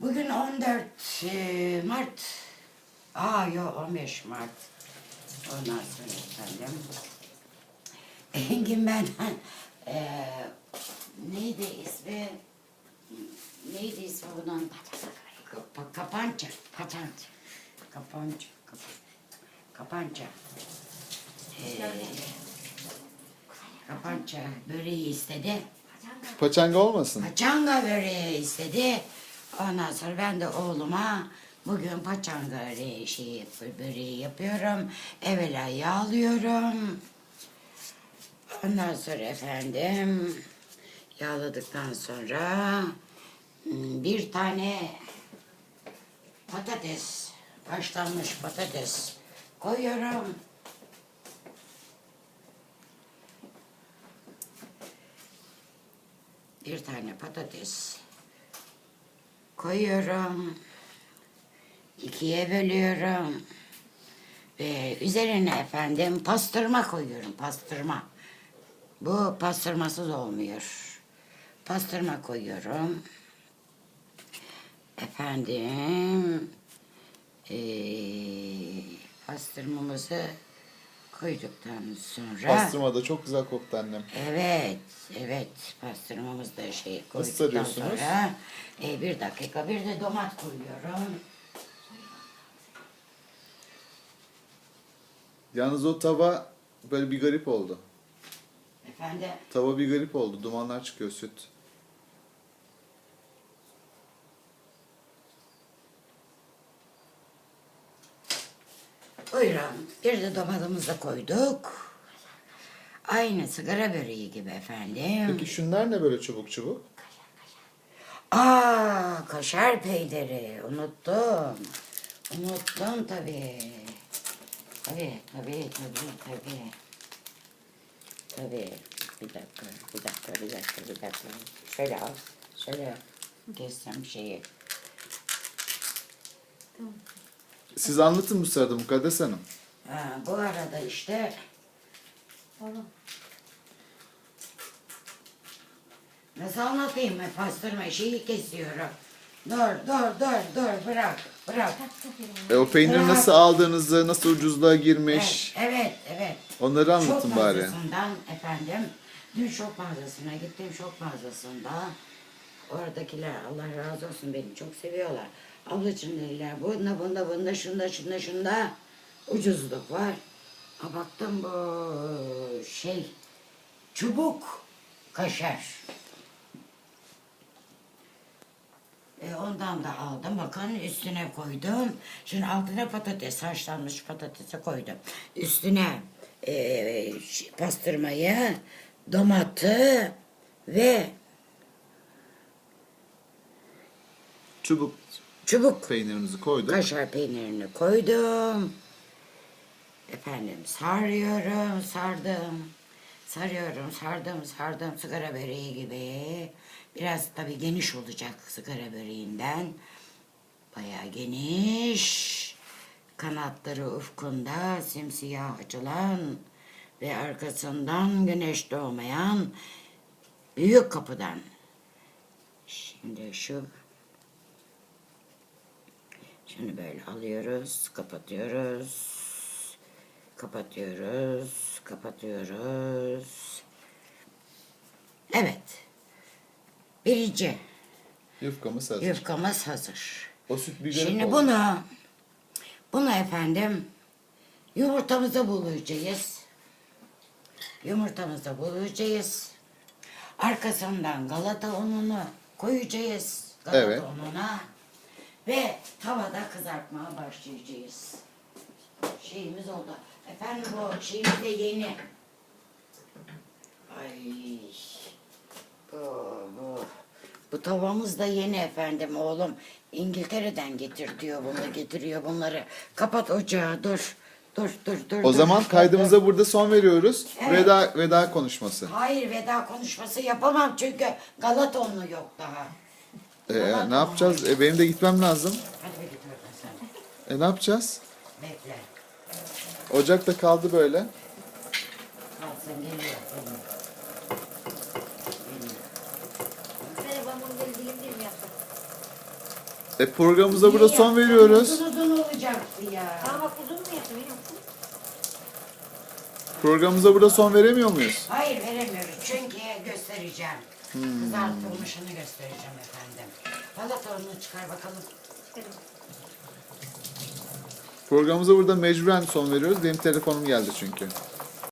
Bugün 14 e, Mart. Aa yok 15 Mart. Ondan sonra efendim. Engin benden e, neydi ismi? Neydi ismi bunun? Kapa- Kapança. Kapança. Kapança. Kap- Kapança. E, kapança böreği istedi. Paçanga olmasın? Paçanga böreği istedi. Ondan sonra ben de oğluma bugün paçanga şey, böreği yapıyorum. Evvela yağlıyorum. Ondan sonra efendim yağladıktan sonra hmm, bir tane patates, haşlanmış patates koyuyorum. bir tane patates koyuyorum. ikiye bölüyorum. Ve üzerine efendim pastırma koyuyorum. Pastırma. Bu pastırmasız olmuyor. Pastırma koyuyorum. Efendim eee pastırmamızı koyduktan sonra Pastırma da çok güzel koktu annem. Evet, evet. Pastırmamız da şey koyduktan sonra e, bir dakika bir de domat koyuyorum. Yalnız o tava böyle bir garip oldu. Efendim, Tava bir garip oldu. Dumanlar çıkıyor süt. Buyurun. Bir de domatımızı da koyduk. Aynı sigara böreği gibi efendim. Peki şunlar ne böyle çubuk çubuk? Aa, kaşar peyniri. Unuttum. Unuttum tabii. Tabii, tabii, tabii, tabii. Tabii. Bir dakika, bir dakika, bir dakika, bir dakika. Şöyle al. Şöyle kessem şeyi. Siz anlatın bu sırada Mukaddes Hanım. Ha, bu arada işte Nasıl anlatayım ben pastırma şeyi kesiyorum. Dur, dur, dur, dur, bırak, bırak. E, o peyniri nasıl aldığınızı, nasıl ucuzluğa girmiş. Evet, evet, evet. Onları anlatın Şok bari. mağazasından efendim, dün şok mağazasına gittim, şok mağazasında oradakiler Allah razı olsun beni çok seviyorlar. Ablacığım dediler, bunda, bunda, bunda, şunda, şunda, şunda ucuzluk var. Ha baktım bu şey, çubuk kaşar. E, ondan da aldım. Bakın üstüne koydum. Şimdi altına patates, haşlanmış patatesi koydum. Üstüne e, ş- pastırmayı, domatı ve Çubuk çubuk peynirimizi koyduk. kaşar peynirini koydum. Efendim sarıyorum, sardım. Sarıyorum, sardım, sardım sigara böreği gibi. Biraz tabii geniş olacak sigara böreğinden. Bayağı geniş. Kanatları ufkunda simsiyah açılan ve arkasından güneş doğmayan büyük kapıdan. Şimdi şu Şimdi böyle alıyoruz, kapatıyoruz. Kapatıyoruz, kapatıyoruz. Evet. Birinci Yufkamız hazır. yufkamız hazır. O süt bir Şimdi oldu. bunu bunu efendim yumurtamıza bulayacağız. Yumurtamıza bulayacağız. Arkasından galata ununu koyacağız. Galata Evet. ununa ve tavada kızartmaya başlayacağız. Şeyimiz oldu. Efendim bu şeyimiz de yeni. Ay. Bu, bu. Bu tavamız da yeni efendim oğlum. İngiltere'den getir diyor bunu getiriyor bunları. Kapat ocağı dur. Dur dur dur. O dur, zaman dur, kaydımıza dur. burada son veriyoruz. Evet. Veda veda konuşması. Hayır veda konuşması yapamam çünkü Galatonlu yok daha. E, ne yapacağız? E, benim de gitmem lazım. Hadi bir git oradan sen. E, ne yapacağız? Bekle. Ocakta kaldı böyle. Kalsın geliyor. E programımıza burada son veriyoruz. Uzun olacaktı ya. Bak uzun mu yapayım? Programımıza burada son veremiyor muyuz? Hayır veremiyoruz çünkü göstereceğim. Kızartılmışını göstereceğim efendim. Palatonunu çıkar bakalım. Programımıza burada mecburen son veriyoruz. Benim telefonum geldi çünkü.